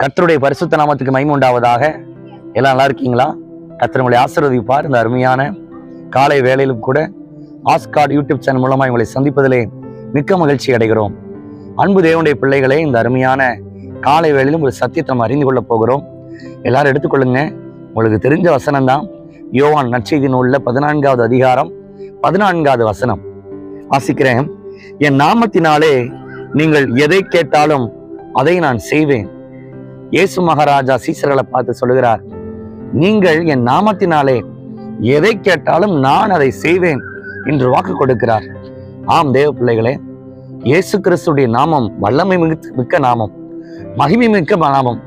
கத்தருடைய பரிசுத்த நாமத்துக்கு மகிமை உண்டாவதாக. எல்லாம் நல்லா இருக்கீங்களா? கத்தர் உங்களை ஆசீர்வதிப்பார். இந்த அருமையான காலை வேலையிலும் கூட ஆஸ்கார்ட் யூடியூப் சேனல் மூலமாக உங்களை சந்திப்பதிலே மிக்க மகிழ்ச்சி அடைகிறோம். அன்பு தேவனுடைய பிள்ளைகளே இந்த அருமையான காலை வேளையிலும் ஒரு சத்தியத்தை நம்ம அறிந்து கொள்ள போகிறோம். எல்லாரும் எடுத்துக்கொள்ளுங்க. உங்களுக்கு தெரிஞ்ச வசனம் தான் யோவான் நற்செய்தி நூலில் பதினான்காவது அதிகாரம் பதினான்காவது வசனம். வாசிக்கிறேன். என் நாமத்தினாலே நீங்கள் எதை கேட்டாலும் அதை நான் செய்வேன். இயேசு மகாராஜா சீசர்களை பார்த்து சொல்லுகிறார் நீங்கள் என் நாமத்தினாலே எதை கேட்டாலும் நான் அதை செய்வேன் என்று வாக்கு கொடுக்கிறார். ஆம் தேவ பிள்ளைகளே இயேசு கிறிஸ்துடைய நாமம் வல்லமை மிக்க மிக்க நாமம் மகிமை மிக்க நாமம்.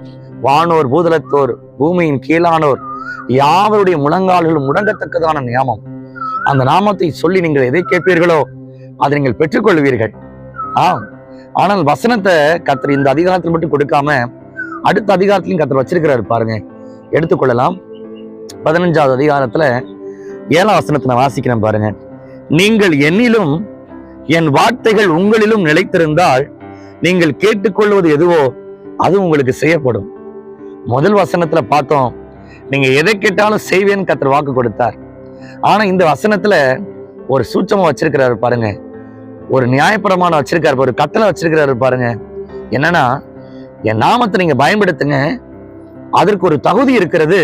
வானோர் பூதலத்தோர் பூமியின் கீழானோர் யாவருடைய முழங்கால்களும் முடங்கத்தக்கதான நியமம் அந்த நாமத்தை சொல்லி நீங்கள் எதை கேட்பீர்களோ அதை நீங்கள் பெற்றுக்கொள்வீர்கள். ஆம் ஆனால் வசனத்தை கத்திரி இந்த அதிகாரத்தில் மட்டும் கொடுக்காம அடுத்த அதிகாரத்திலையும் கத்தர் வச்சிருக்கிறாரு பாருங்க. எடுத்துக்கொள்ளலாம். பதினஞ்சாவது அதிகாரத்துல ஏழாம் வசனத்தை நான் வாசிக்கிறேன் பாருங்க. நீங்கள் என்னிலும் என் வார்த்தைகள் உங்களிலும் நிலைத்திருந்தால் நீங்கள் கேட்டுக்கொள்வது எதுவோ அது உங்களுக்கு செய்யப்படும். முதல் வசனத்துல பார்த்தோம். நீங்க எதை கேட்டாலும் செய்வேன்னு கத்தர் வாக்கு கொடுத்தார். ஆனா இந்த வசனத்துல ஒரு சூச்சமா வச்சிருக்கிறாரு பாருங்க. ஒரு நியாயப்பிரமாணம் வச்சிருக்காரு ஒரு கத்தலை வச்சிருக்கிறாரு பாருங்க. என்னன்னா என் நாமத்தை நீங்க பயன்படுத்துங்க. அதற்கு ஒரு தகுதி இருக்கிறது.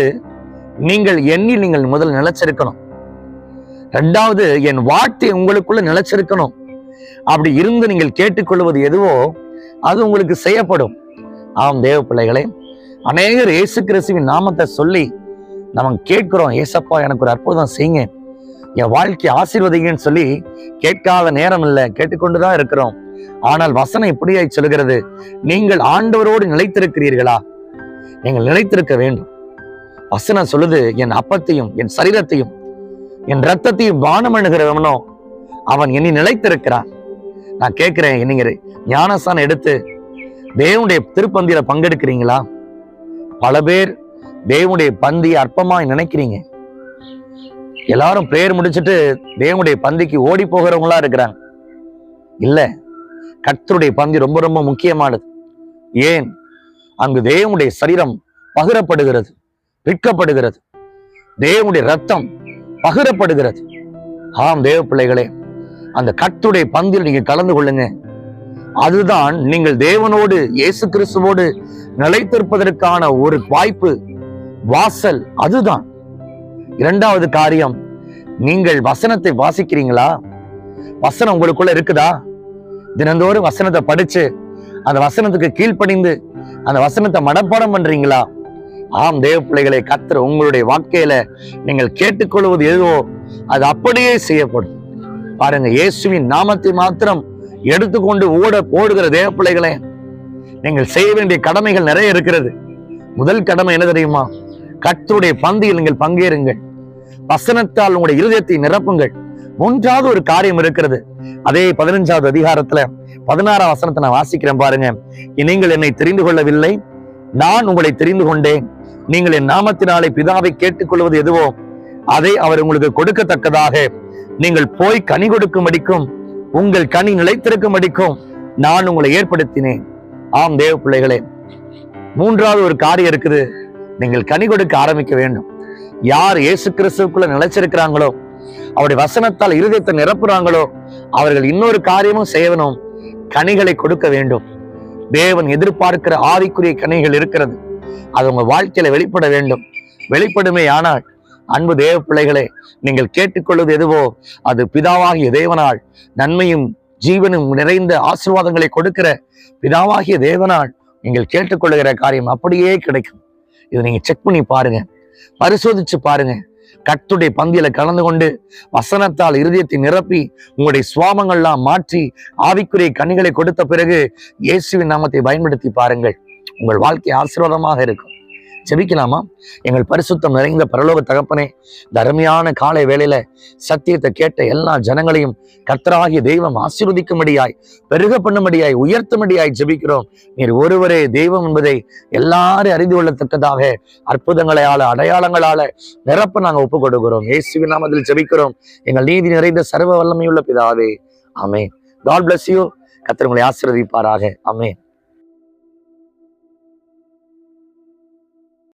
நீங்கள் எண்ணில் நீங்கள் முதல் நிலைச்சிருக்கணும் ரெண்டாவது என் வார்த்தை உங்களுக்குள்ள நிலைச்சிருக்கணும் அப்படி இருந்து நீங்கள் கேட்டுக்கொள்வது எதுவோ அது உங்களுக்கு செய்யப்படும். ஆம் தேவ பிள்ளைகளே அநேகர் இயேசு கிறிஸ்துவின் நாமத்தை சொல்லி நம்ம கேட்கிறோம். ஏசப்பா எனக்கு ஒரு அற்புதம் செய்யுங்க. என் வாழ்க்கை ஆசீர்வதிங்கன்னு சொல்லி கேட்காத நேரம் இல்லை. கேட்டுக்கொண்டுதான் இருக்கிறோம். ஆனால் வசனம் இப்படியாய் சொல்கிறது நீங்கள் ஆண்டவரோடு நிலைத்திருக்கிறீர்களா? நீங்கள் நிலைத்திருக்க வேண்டும். வசனம் சொல்லுது என் அப்பத்தையும் என் சரீரத்தையும் என் ரத்தத்தையும் பானம் அணுகிறவனோ அவன் என்னை நிலைத்திருக்கிறான். நான் கேட்கிறேன் நீங்க ஞானசானம் எடுத்து தேவனுடைய திருப்பந்தியில பங்கெடுக்கிறீங்களா? பல பேர் தேவனுடைய பந்தியை அற்பமாய் நினைக்கிறீங்க. எல்லாரும் பிரேயர் முடிச்சுட்டு தேவனுடைய பந்திக்கு ஓடி போகிறவங்களா இருக்கிறாங்க. இல்ல கர்த்தருடைய பந்தி ரொம்ப ரொம்ப முக்கியமானது. ஏன்? அங்கு தேவனுடைய சரீரம் பகிரப்படுகிறது விற்கப்படுகிறது. தேவனுடைய ரத்தம் பகிரப்படுகிறது. ஆம் தேவ பிள்ளைகளே அந்த கர்த்தருடைய பந்தில் நீங்க கலந்து கொள்ளுங்க. அதுதான் நீங்கள் தேவனோடு இயேசு கிறிஸ்துவோடு நிலைத்திருப்பதற்கான ஒரு வாய்ப்பு வாசல் அதுதான். இரண்டாவது காரியம் நீங்கள் வசனத்தை வாசிக்கிறீங்களா? வசனம் உங்களுக்குள்ள இருக்குதா? தினந்தோறும் வசனத்தை படிச்சு அந்த வசனத்துக்கு கீழ்ப்படிந்து அந்த வசனத்தை மனப்பாடம் பண்றீங்களா? ஆம் தேவ பிள்ளைகளை கத்துற உங்களுடைய வாழ்க்கையில நீங்கள் கேட்டுக்கொள்வது எதுவோ அது அப்படியே செய்யப்படும். பாருங்க இயேசுவின் நாமத்தை மாத்திரம் எடுத்துக்கொண்டு ஓட போடுகிற தேவ பிள்ளைகளே நீங்கள் செய்ய வேண்டிய கடமைகள் நிறைய இருக்கிறது. முதல் கடமை என்ன தெரியுமா? கத்தருடைய பந்தியில் நீங்கள் பங்கேறுங்கள். வசனத்தால் உங்களுடைய இருதயத்தை நிரப்புங்கள். மூன்றாவது ஒரு காரியம் இருக்கிறது. அதே பதினஞ்சாவது அதிகாரத்துல பதினாறாம் வசனத்தை நான் வாசிக்கிறேன் பாருங்க. நீங்கள் என்னை தெரிந்து கொள்ளவில்லை. நான் உங்களை தெரிந்து கொண்டேன். நீங்கள் என் நாமத்தினாலே பிதாவை கேட்டுக்கொள்வது எதுவோ அதை அவர் உங்களுக்கு கொடுக்கத்தக்கதாக. நீங்கள் போய் கனி கொடுக்கும்படிக்கும் உங்கள் கனி நிலைத்திருக்கும்படிக்கும் நான் உங்களை ஏற்படுத்தினேன். ஆம் தேவ பிள்ளைகளே மூன்றாவது ஒரு காரியம் இருக்குது. நீங்கள் கனி கொடுக்க ஆரம்பிக்க வேண்டும். யார் இயேசு கிறிஸ்துக்குள்ள நிலைச்சிருக்கிறாங்களோ அவருடைய வசனத்தால் இருதயத்தை நிரப்புறாங்களோ அவர்கள் இன்னொரு காரியமும் செய்யணும். கனிகளை கொடுக்க வேண்டும். தேவன் எதிர்பார்க்கிற ஆவிக்குரிய கனிகள் இருக்கிறது. அது உங்க வாழ்க்கையில வெளிப்பட வேண்டும். வெளிப்படுமே ஆனால் அன்பு தேவ பிள்ளைகளே நீங்கள் கேட்டுக்கொள்வது எதுவோ அது பிதாவாகிய தேவனால் நன்மையும் ஜீவனும் நிறைந்த ஆசீர்வாதங்களை கொடுக்கிற பிதாவாகிய தேவனால் நீங்கள் கேட்டுக்கொள்ளுகிற காரியம் அப்படியே கிடைக்கும். இதை நீங்க செக் பண்ணி பாருங்க. பரிசோதிச்சு பாருங்க. கத்துடைய பந்தியில கலந்து கொண்டு வசனத்தால் இருதயத்தை நிரப்பி உங்களுடைய சுவாமங்கள்லாம் மாற்றி ஆவிக்குரிய கனிகளை கொடுத்த பிறகு இயேசுவின் நாமத்தை பயன்படுத்தி பாருங்கள். உங்கள் வாழ்க்கை ஆசீர்வாதமாக இருக்கும். ஜெபிக்கலாமா எங்கள் பரிசுத்தம் நிறைந்த பரலோக தகப்பனே தர்மையான காலை வேளையில சத்தியத்தை கேட்ட எல்லா ஜனங்களையும் கர்த்தராகிய தெய்வம் ஆசீர்வதிக்கும்படியாய் பெருக பண்ணும்படியாய் உயர்த்தும்படியாய் ஜெபிக்கிறோம். நீர் ஒருவரே தெய்வம் என்பதை எல்லாரும் அறிந்து கொள்ளத்தக்கதாக அற்புதங்களால அடையாளங்களால நிரப்ப நாங்கள் ஒப்பு கொடுக்கிறோம் இயேசுவின் நாமத்தில் ஜெபிக்கிறோம். எங்கள் நீதி நிறைந்த சர்வ வல்லமையுள்ள பிதாவே. அமே காட் பிளஸ் யூ கத்திரங்களை ஆசீர்வதிப்பாராக. ஆமென்.